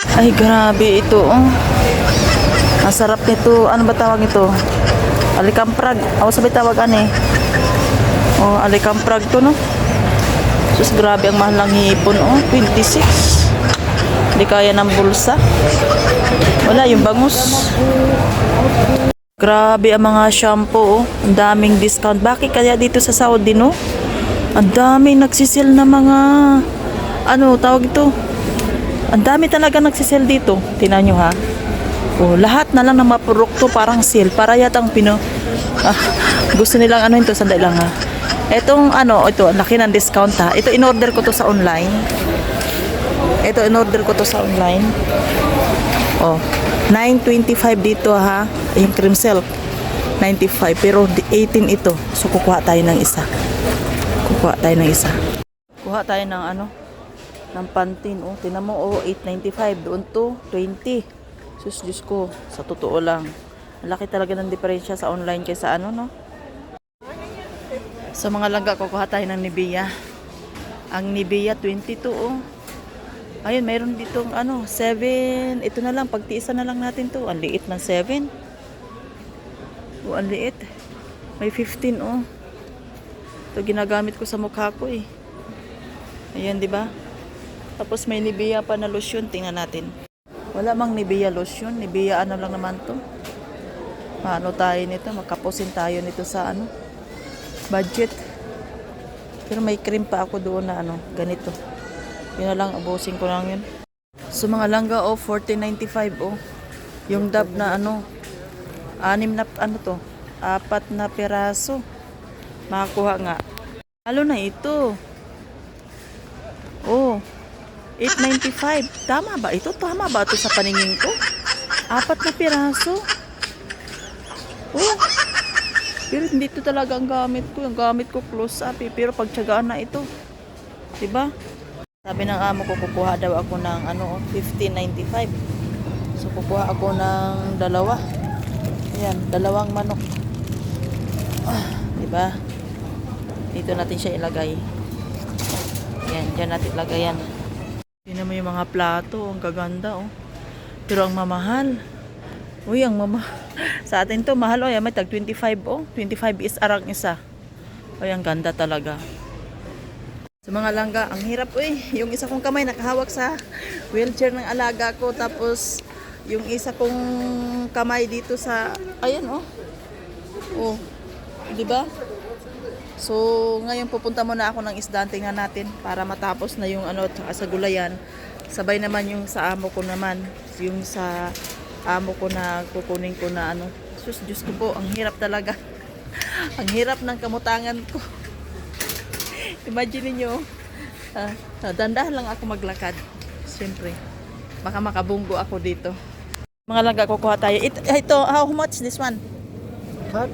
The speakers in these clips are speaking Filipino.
Ay, grabe ito. Oh. Ang sarap nito. Ano ba tawag ito? Alikamprag. Ako sabay tawag ano eh. Oh, alikamprag to, no? Sus, grabe ang mahal ng hipon. Oh, 26. Hindi kaya ng bulsa. Wala, yung bangus. Grabe ang mga shampoo. Oh. Ang daming discount. Bakit kaya dito sa Saudi, no? Ang daming nagsisil na mga... Ano, tawag ito? Ang dami talaga nagsisell dito. Tingnan nyo ha. Oh, lahat na lang ng mga produkto parang sale. Para yatang pino... Ah, gusto nilang ano ito. Sandali lang ha. Itong ano, ito, laki ng discount ha. Ito, in-order ko to sa online. Ito, in-order ko to sa online. Oh, 9.25 dito ha. Yung cream silk. 95. Pero di- 18 ito. So, kukuha tayo ng isa. Kukuha tayo ng isa. Kuha tayo ng ano, ng pantin. Oh, tinan mo, oh, 8.95. Doon to, 20. Sus, Diyos ko, sa totoo lang. Ang laki talaga ng diferensya sa online kaysa ano, no? Sa mga langga, kukuha tayo ng Nivea. Ang Nivea, 22, oh. Ayun, mayroon ditong ano, 7. Ito na lang, pagtiisan na lang natin to. Ang liit ng 7. Oh, ang liit. May 15, oh. Ito ginagamit ko sa mukha ko, eh. Ayan, di ba? Tapos may Nivea pa na lotion. Tingnan natin. Wala mang Nivea lotion. Nivea ano lang naman to. Paano tayo nito? Makapusin tayo nito sa ano? Budget. Pero may cream pa ako doon na ano, ganito. Yun na lang, abusin ko lang yun. So mga langga, oh, 14.95, oh. Yung dab na ano, anim na, ano to, apat na peraso. Makakuha nga. Lalo na ito. Oh, 8.95. Tama ba ito? Tama ba ito sa paningin ko? Apat na piraso. Oh, pero hindi ito talaga ang gamit ko. Ang gamit ko close up eh. Pero pagtsagaan na ito. Diba? Sabi ng amo ko, kukuha daw ako ng ano, 15.95. So, kukuha ako ng dalawa. Ayan, dalawang manok. Ah, diba? Dito natin siya ilagay. Yan, dyan natin ilagay yan. Tingnan mo yung mga plato, ang gaganda oh. Pero ang mamahal. Uy, ang mama. Sa atin to, mahal oh. Yan, may tag 25 oh. 25 is arang isa. Uy, ang ganda talaga. Sa mga langga, ang hirap uy. Yung isa kong kamay nakahawak sa wheelchair ng alaga ko. Tapos, yung isa kong kamay dito sa, ayan oh. Oh, di ba? So, ngayon pupunta muna ako ng isdaan. Tingnan natin para matapos na yung ano, tsaka sa gulayan. Sabay naman yung sa amo ko naman. Yung sa amo ko na kukunin ko na ano. Sus, Diyos ko po, ang hirap talaga. ang hirap ng kamutangan ko. Imagine niyo ah, ah, dandahan lang ako maglakad. Siyempre. Baka makabunggo ako dito. Mga langga, kukuha tayo. It, ito, how much this one? What?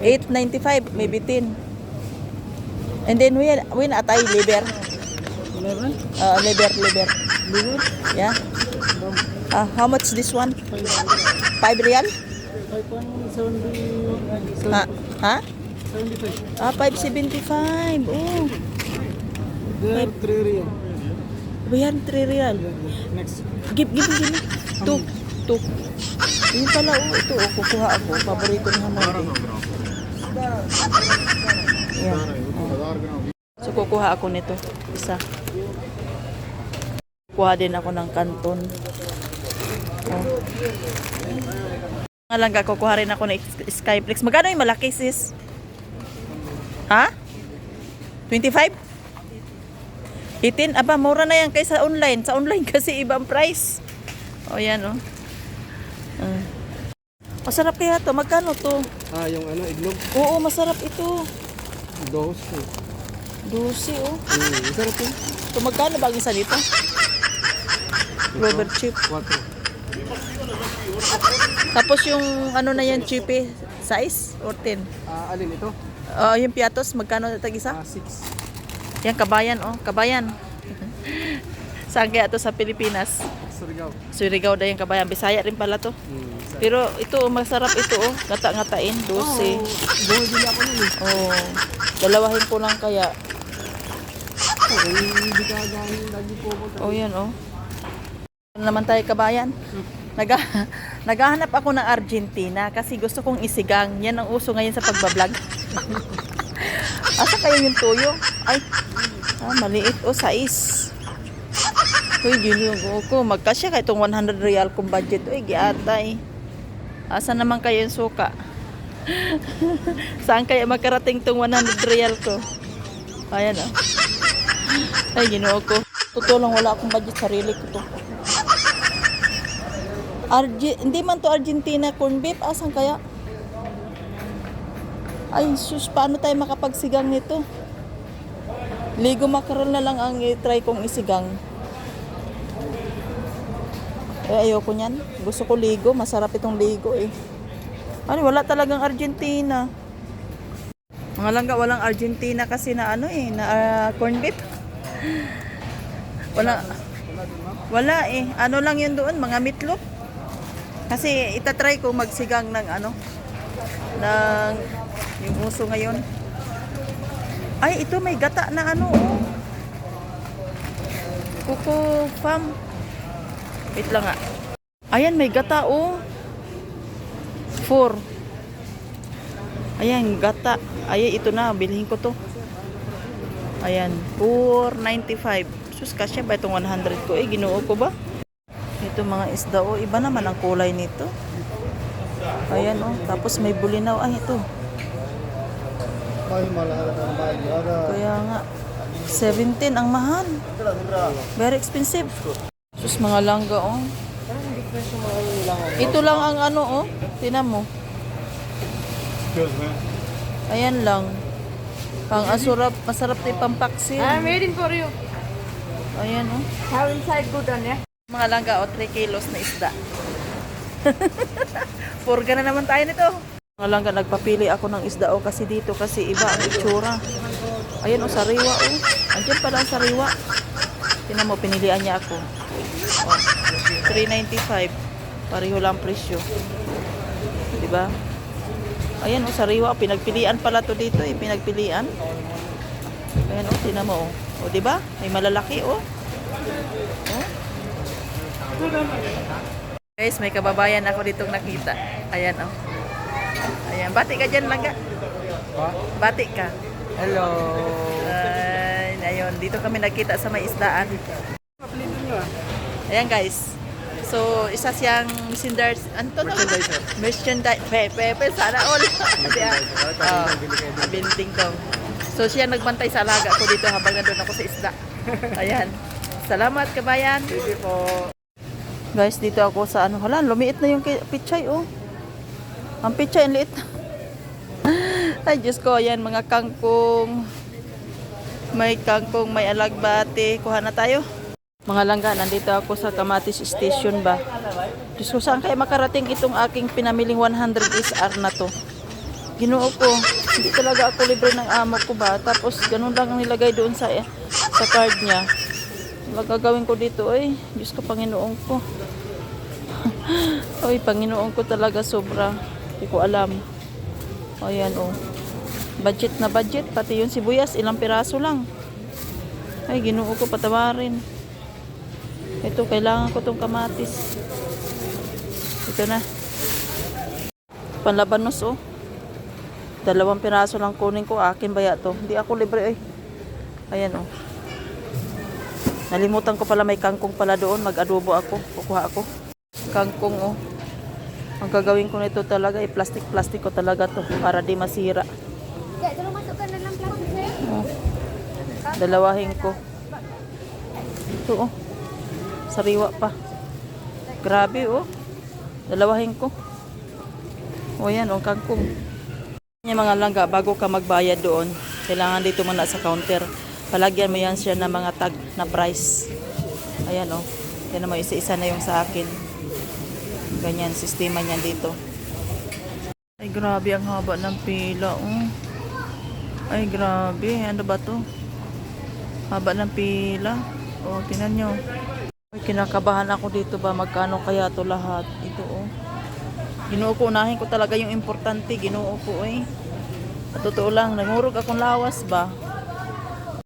8.95, maybe 10. And then we we na tayo liver. Eleven? Uh, liver, liver. Liver? Yeah. Uh, how much this one? 5 real? Five point seventy. Ha? Ha? Seventy-five. Ah, 5.75. Oh. There three real. Bayan, 3 real. Next. Give, give, give. me. Two. Two. Yun pala, oh. Ito, oh. Kukuha ako. Paborito ni Hamad. eh. Yan. Oh. So, kukuha ako nito. Isa. Kuha din ako ng kanton. Oh. Nga lang, kukuha rin ako ng Skyflex. Magkano yung malaki, sis? Ha? 25? 18? Aba, mura na yan kaysa online. Sa online kasi ibang price. O, yan, o. Uh. Masarap kaya to. Magkano to? Ah, yung ano, iglog. Oo, masarap ito. Dos. eh. 12, oh. Hmm, masarap yun. So, magkano ba ang isa dito? Clover chip. Tapos yung ano na yan, chippy size or 10? Ah, alin ito? Uh, yung piatos, magkano tag isa? Ah, six. Yan, kabayan, oh. Kabayan. Saan kaya to sa Pilipinas? Surigao. Surigao na yung kabayan. Bisaya rin pala to. Sa- Pero ito, masarap ito, oh. Gata-ngatain, 12. Oh, bumibili ako nun eh. Oh. Dalawahin ko lang kaya. Okay, hindi ka gano'n lagi po ako. Oh, yan, oh. Ano naman tayo kabayan? Nag naghahanap ako ng Argentina kasi gusto kong isigang. Yan ang uso ngayon sa pagbablog. Asa kayo yung tuyo? Ay, ah, maliit o sais. Uy, yung ko. Magkasya ka itong 100 real kong budget. Uy, giatay. Asa naman kayo yung suka? Saan kaya makarating tong 100 real ko? Ayan oh. Ay, ginoo ko. Totoo lang, wala akong budget. Sarili ko to. Arge- hindi man to Argentina corn beef. Asan kaya? Ay, sus, paano tayo makapagsigang nito? Ligo mackerel na lang ang i-try kong isigang. Eh, ayoko niyan. Gusto ko ligo. Masarap itong ligo eh. Ano, wala talagang Argentina. Mga langga, walang Argentina kasi na ano eh, na ah, corn beef. Wala. Wala eh. Ano lang yun doon, mga meatloaf. Kasi itatry ko magsigang ng ano, ng yung uso ngayon. Ay, ito may gata na ano oh. Kuko farm. Wait lang nga. Ayan, may gata oh. Four. Ayan, gata. Ay, ito na. Bilhin ko to. Ayan. 4.95. Sus, kasya ba itong 100 ko? Eh, ginoo ko ba? Ito mga isda oh. Iba naman ang kulay nito. Ayan oh. Tapos may bulinaw. Ay, ito. Kaya nga. 17 ang mahal. Very expensive. Sus, mga langga oh. Ito lang ang ano oh. Tinan mo. Ayan lang. Pang asurap, masarap na pampaksin. I'm waiting for you. Ayan oh. Have inside good on yeah. Mga langga o 3 kilos na isda. Purga na naman tayo nito. Mga langga, nagpapili ako ng isda o kasi dito kasi iba ang itsura. Ayan o, sariwa o. Andiyan pala ang sariwa. Tinan mo, pinilian niya ako. O, 3.95. Pareho lang presyo. Diba? Ayan o, sariwa. Pinagpilian pala to dito eh. Pinagpilian. Ayan o, tinan mo o. O, diba? May malalaki o. O. Guys, may kababayan ako ditong nakita. Ayan, oh. Ayan, bati ka dyan, langga. Bati ka. Hello. Ay, ayun, dito kami nagkita sa may isdaan. Ah. Ayan, guys. So, isa siyang Sindars, ano to? Merchandiser. Merchandise. Pepe, pepe, sana all. Oh, binting ko. So, siya nagbantay sa alaga ko dito habang nandun ako sa isda. Ayan. Salamat, kabayan. Sige po. Guys, dito ako sa ano. Hala, lumiit na yung pichay, oh. Ang pichay, ang liit. Ay, Diyos ko, ayan, mga kangkong. May kangkong, may alagbati. Kuha na tayo. Mga langga, nandito ako sa Kamatis Station ba? Diyos ko, saan kaya makarating itong aking pinamiling 100 SR na to? Ginoo ko, hindi talaga ako libre ng amo ko ba? Tapos, ganun lang ang nilagay doon sa, sa card niya. Magagawin ko dito, ay, Diyos ko, Panginoon ko. Oy, Panginoon ko talaga sobra. Hindi ko alam. Ayan, oh. Budget na budget. Pati yung sibuyas, ilang piraso lang. Ay, ginoo ko patawarin. Ito, kailangan ko tong kamatis. Ito na. Panlabanos, oh. Dalawang piraso lang kunin ko. Akin ba ya to? Hindi ako libre, eh. Ayan, oh. Nalimutan ko pala may kangkong pala doon. Mag-adobo ako. Kukuha ako. Kangkong oh. Ang gagawin ko nito talaga ay plastic-plastic ko talaga to para di masira. Kaya tolong masukkan dalam plastik saya. Oh. Dalawahin ko. Ito oh. Sariwa pa. Grabe oh. Dalawahin ko. O yan oh, kangkong. Yung mga langga, bago ka magbayad doon, kailangan dito muna sa counter. Palagyan mo yan siya ng mga tag na price. Ayan oh. Yan naman isa-isa na yung sa akin. Ganyan, sistema niyan dito. Ay, grabe ang haba ng pila. Oh. Ay, grabe. Ano ba to? Haba ng pila. Oh, tinan nyo. Kinakabahan ako dito ba? Magkano kaya to lahat? Ito, oh. Ginoo ko, unahin ko talaga yung importante. Ginoo ko, eh. At totoo lang, nangurog akong lawas ba?